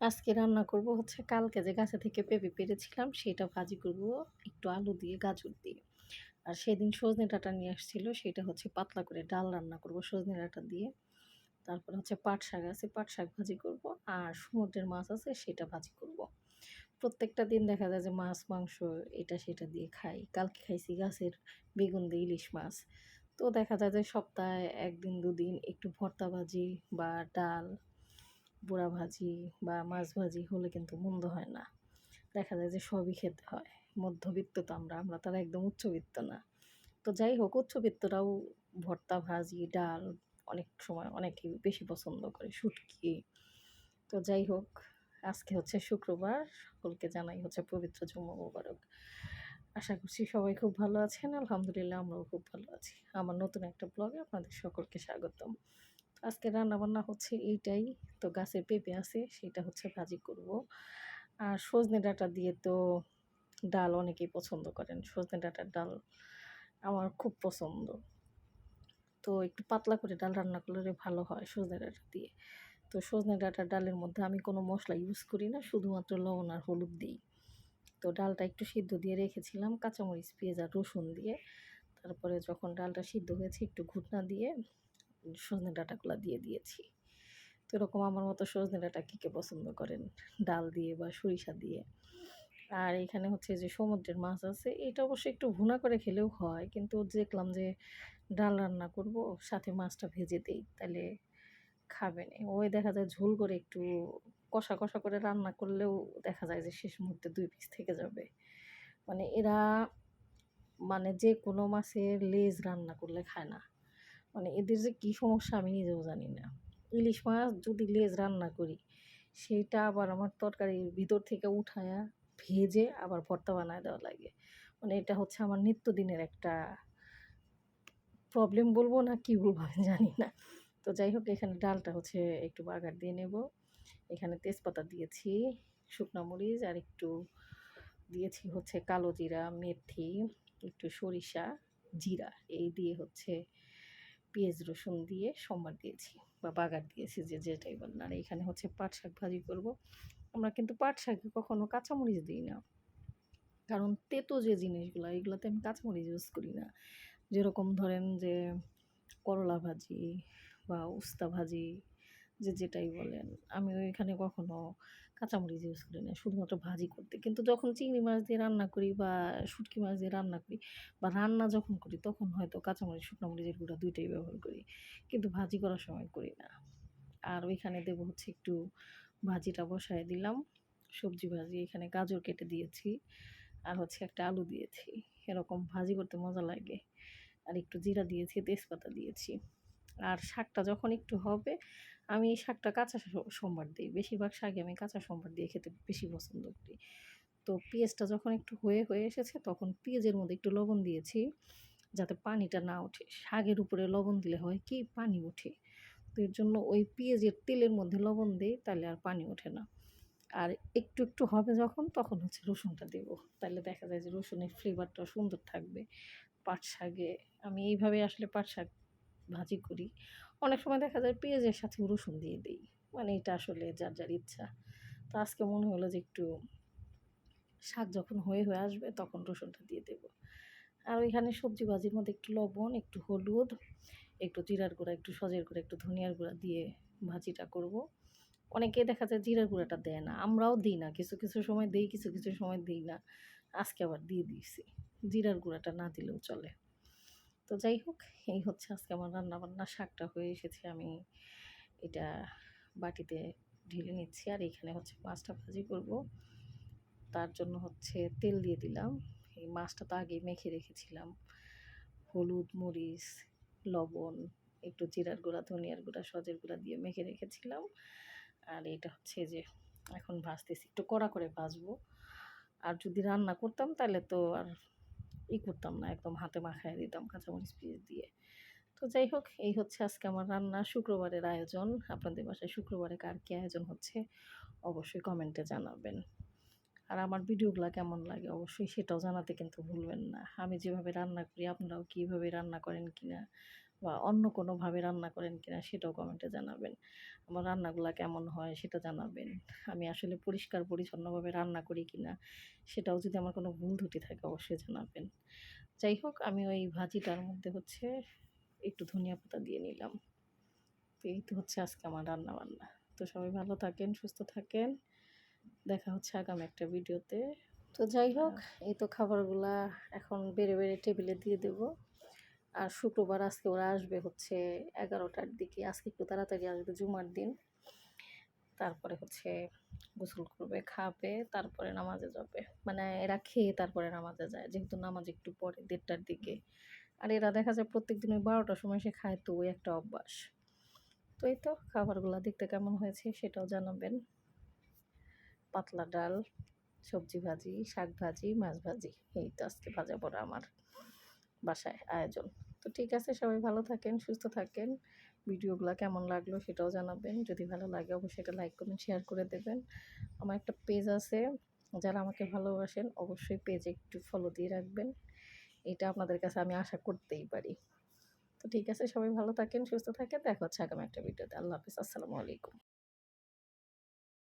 আজকে রান্না করব হচ্ছে কালকে যে গাছে থেকে পেঁপে পেরেছিলাম, সেটা ভাজি করব একটু আলু দিয়ে, গাজর দিয়ে। আর সেদিন সজনে ডাঁটা নিয়ে আসছিল, সেটা হচ্ছে পাতলা করে ডাল রান্না করব সজনে ডাঁটা দিয়ে। তারপর হচ্ছে পাট শাক আছে, পাট শাক ভাজি করব। আর সমুদ্রের মাছ আছে, সেটা ভাজি করব। প্রত্যেকটা দিন দেখা যায় যে মাছ, মাংস, এটা, সেটা দিয়ে খাই। কালকে খাইছি গাছের বেগুন দিয়ে ইলিশ মাছ। তো দেখা যায় যে সপ্তাহে একদিন, দুদিন একটু ভর্তা ভাজি বা ডাল পোড়া ভাজি বা মাছ ভাজি হলে কিন্তু মন্দ হয় না। দেখা যায় যে সবই খেতে হয়। মধ্যবিত্ত তো আমরা আমরা তারা একদম উচ্চবিত্ত না। তো যাই হোক, উচ্চবিত্তরাও ভর্তা, ভাজি, ডাল অনেক সময় অনেকেই বেশি পছন্দ করে, শুটকি। তো যাই হোক, আজকে হচ্ছে শুক্রবার। সকলকে জানাই হচ্ছে পবিত্র জুম্মা মোবারক। আশা করছি সবাই খুব ভালো আছেন। আলহামদুলিল্লাহ আমরাও খুব ভালো আছি। আমার নতুন একটা ব্লগে আপনাদের সকলকে স্বাগতম। আজকে রান্নাবান্না হচ্ছে এইটাই। তো গাছের পেঁপে আছে, সেটা হচ্ছে ভাজি করব। আর সজনে ডাঁটা দিয়ে তো ডাল অনেকেই পছন্দ করেন। সজনে ডাঁটার ডাল আমার খুব পছন্দ। তো একটু পাতলা করে ডাল রান্না করলে ভালো হয় সজনে ডাঁটা দিয়ে। তো সজনে ডাঁটার ডালের মধ্যে আমি কোনো মশলা ইউজ করি না, শুধুমাত্র লবণ আর হলুদ দিই। তো ডালটা একটু সিদ্ধ দিয়ে রেখেছিলাম কাঁচামরিচ, পেঁয়াজ আর রসুন দিয়ে। তারপরে যখন ডালটা সিদ্ধ হয়েছে একটু ঘুটনা দিয়ে সজনে ডাঁটাগুলো দিয়ে দিয়েছি। তো এরকম আমার মতো সজনে ডাঁটা কী কে পছন্দ করেন? ডাল দিয়ে বা সরিষা দিয়ে। আর এখানে হচ্ছে যে সমুদ্রের মাছ আছে, এটা অবশ্যই একটু ভুনা করে খেলেও হয়, কিন্তু দেখলাম যে ডাল রান্না করব, সাথে মাছটা ভেজে দিই, তাহলে খাবেন। ওই দেখা যায় ঝোল করে একটু কষা কষা করে রান্না করলেও দেখা যায় যে শেষ মুহূর্তে দুই পিস থেকে যাবে। মানে এরা মানে যে কোনো মাছের লেজ রান্না করলে খায় না। মানে এদের যে কী সমস্যা আমি নিজেও জানি না। ইলিশ মাছ যদি লেজ রান্না করি, সেটা আবার আমার তরকারির ভিতর থেকে উঠায়া ভেজে আবার ভর্তা বানায় দেওয়া লাগে। মানে এটা হচ্ছে আমার নিত্যদিনের একটা প্রবলেম বলব না কী বলব আমি জানি না। তো যাই হোক, এখানে ডালটা হচ্ছে একটু বাগার দিয়ে নেব। এখানে তেজপাতা দিয়েছি, শুকনো মরিচ আর একটু দিয়েছি হচ্ছে কালো জিরা, মেথি, একটু সরিষা, জিরা, এই দিয়ে হচ্ছে পেঁয়াজ, রসুন দিয়ে সম্বার দিয়েছি বা বাগার দিয়েছি যে যেটাই বলেন আর এখানে হচ্ছে পাট শাক ভাজি করব। আমরা কিন্তু পাট শাকে কখনও কাঁচামরিচ দিই না। কারণ তেতো যে জিনিসগুলো, এগুলোতে আমি কাঁচামরিচ ইউজ করি না। যেরকম ধরেন যে করলা ভাজি বা উস্তা ভাজি যে যেটাই বলেন আমি ওইখানে কখনো কাঁচামরিচ ইউজ করি না, শুধুমাত্র ভাজি করতে। কিন্তু যখন চিংড়ি মাছ দিয়ে রান্না করি বা শুটকি মাছ দিয়ে রান্না করি বা রান্না যখন করি, তখন হয়তো কাঁচামরিচ, শুকনো মরিচের গুঁড়া দুইটাই ব্যবহার করি। কিন্তু ভাজি করার সময় করি না। আর ওইখানে দেবো হচ্ছে একটু ভাজিটা বসায় দিলাম, সবজি ভাজি, এখানে গাজর কেটে দিয়েছি আর হচ্ছে একটা আলু দিয়েছি। এরকম ভাজি করতে মজা লাগে। আর একটু জিরা দিয়েছি, তেজপাতা দিয়েছি। আর শাকটা যখন একটু হবে, আমি এই শাকটা কাঁচা সোমবার দিই। বেশিরভাগ শাকে আমি কাঁচা সোমবার দিয়ে খেতে বেশি পছন্দ করি। তো পেঁয়াজটা যখন একটু হয়ে হয়ে এসেছে, তখন পেঁয়াজের মধ্যে একটু লবণ দিয়েছি, যাতে পানিটা না ওঠে। শাকের উপরে লবণ দিলে হয় কি? পানি ওঠে। তো এর জন্য ওই পেঁয়াজের তেলের মধ্যে লবণ দিই, তাহলে আর পানি ওঠে না। আর একটু একটু হবে যখন, তখন হচ্ছে রসুনটা দেবো। তাহলে দেখা যায় যে রসুনের ফ্লেভারটা সুন্দর থাকবে। পাট শাকে, আমি এইভাবে আসলে পাট শাক ভাজি করি। অনেক সময় দেখা যায় পেঁয়াজের সাথে রসুন দিয়ে দিই। মানে এটা আসলে যার যার ইচ্ছা। তো আজকে মনে হলো যে একটু শাক যখন হয়ে হয়ে আসবে তখন রসুনটা দিয়ে দেব। আর ওইখানে সবজি ভাজির মধ্যে একটু লবণ, একটু হলুদ, একটু জিরার গুঁড়া, একটু সজের গুঁড়া, একটু ধনিয়ার গুঁড়া দিয়ে ভাজিটা করব। অনেকে দেখা যায় জিরার গুঁড়াটা দেয় না। আমরাও দিই না। কিছু কিছু সময় দিই, কিছু কিছু সময় দিই না। আজকে আবার দিয়ে দিয়েছি। জিরার গুঁড়াটা না দিলেও চলে। তো যাই হোক, এই হচ্ছে আজকে আমার রান্না বান্না শাকটা হয়ে এসেছে, আমি এটা বাটিতে ঢেলে নিচ্ছি। আর এখানে হচ্ছে মাছটা ভাজি করব। তার জন্য হচ্ছে তেল দিয়ে দিলাম। এই মাছটা তো আগে মেখে রেখেছিলাম। হলুদ, মরিচ, লবণ, একটু জিরার গুঁড়া, ধনিয়ার গুঁড়া, সজের গুঁড়া দিয়ে মেখে রেখেছিলাম। আর এটা হচ্ছে যে এখন ভাজতেছি। একটু কড়া করে ভাজবো। আর যদি রান্না করতাম তাহলে তো আর ই করতাম না, একদম হাতে মাখায় দিতাম কাঁচামরিচ পিস দিয়ে। তো যাই হোক, এই হচ্ছে আজকে আমার রান্না। শুক্রবারের আয়োজন। আপনাদের বাসায় শুক্রবারে কার কী আয়োজন হচ্ছে অবশ্যই কমেন্টে জানাবেন। আর আমার ভিডিওগুলো কেমন লাগে অবশ্যই সেটাও জানাতে কিন্তু ভুলবেন না। আমি যেভাবে রান্না করি, আপনারাও কীভাবে রান্না করেন কি না বা অন্য কোনোভাবে রান্না করেন কিনা সেটাও কমেন্টে জানাবেন। আমার রান্নাগুলো কেমন হয় সেটা জানাবেন। আমি আসলে পরিষ্কার পরিচ্ছন্নভাবে রান্না করি কিনা সেটাও যদি আমার কোনো ভুল ত্রুটি থাকে অবশ্যই জানাবেন। যাই হোক আমি ওই ভাজিটার মধ্যে হচ্ছে একটু ধনিয়া পাতা দিয়ে নিলাম। তো এই তো হচ্ছে আজকে আমার রান্না বান্না। তো সবাই ভালো থাকেন সুস্থ থাকেন। দেখা হচ্ছে আগামী একটা ভিডিওতে। তো যাই হোক এই তো খাবারগুলা এখন বেড়ে বেড়ে টেবিলে দিয়ে দেবো। আর শুক্রবার আজকে ওরা আসবে হচ্ছে এগারোটার দিকে। আজকে একটু তাড়াতাড়ি আসবে জুমার দিন। তারপরে হচ্ছে গোসল করবে, খাবে, তারপরে নামাজে যাবে। মানে এরা খেয়ে তারপরে নামাজে যায়, যেহেতু নামাজ একটু পরে, দেড়টার দিকে। আর এরা দেখা যায় প্রত্যেক দিন ওই বারোটার সময় সে খায়, তো ওই একটা অভ্যাস। তো এই তো খাবারগুলো দেখতে কেমন হয়েছে সেটাও জানাবেন। পাতলা ডাল, সবজি ভাজি, শাক ভাজি, মাছ ভাজি, এই তো আজকে ভাজা পড়া আমার। বাসায় আয়োজন। তো ঠিক আছে, সবাই ভালো থাকেন, সুস্থ থাকেন। ভিডিওগুলো কেমন লাগল সেটাও জানাবেন। যদি ভালো লাগে অবশ্যই এটা লাইক কমেন্ট শেয়ার করে দেবেন। আমার একটা পেজ আছে, যারা আমাকে ভালোবাসেন অবশ্যই পেজে একটু ফলো দিয়ে রাখবেন। এটা আপনাদের কাছে আমি আশা করতেই পারি। তো ঠিক আছে, সবাই ভালো থাকেন, সুস্থ থাকেন। দেখা হচ্ছে আগামী একটা ভিডিওতে। আল্লাহ হাফিজ, আসসালামু আলাইকুম।